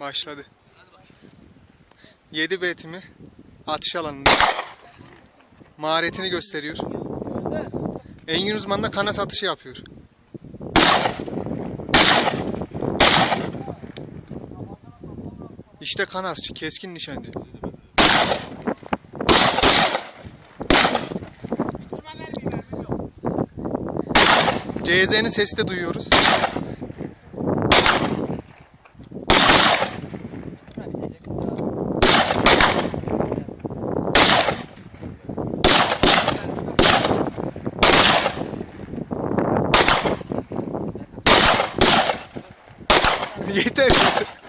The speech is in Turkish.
Başladı. 7 betimi atış alanında. Maharetini gösteriyor. Engin uzman da kanat atışı yapıyor. İşte kanasçı, keskin nişancı. CZ'nin sesi de duyuyoruz. Yeter.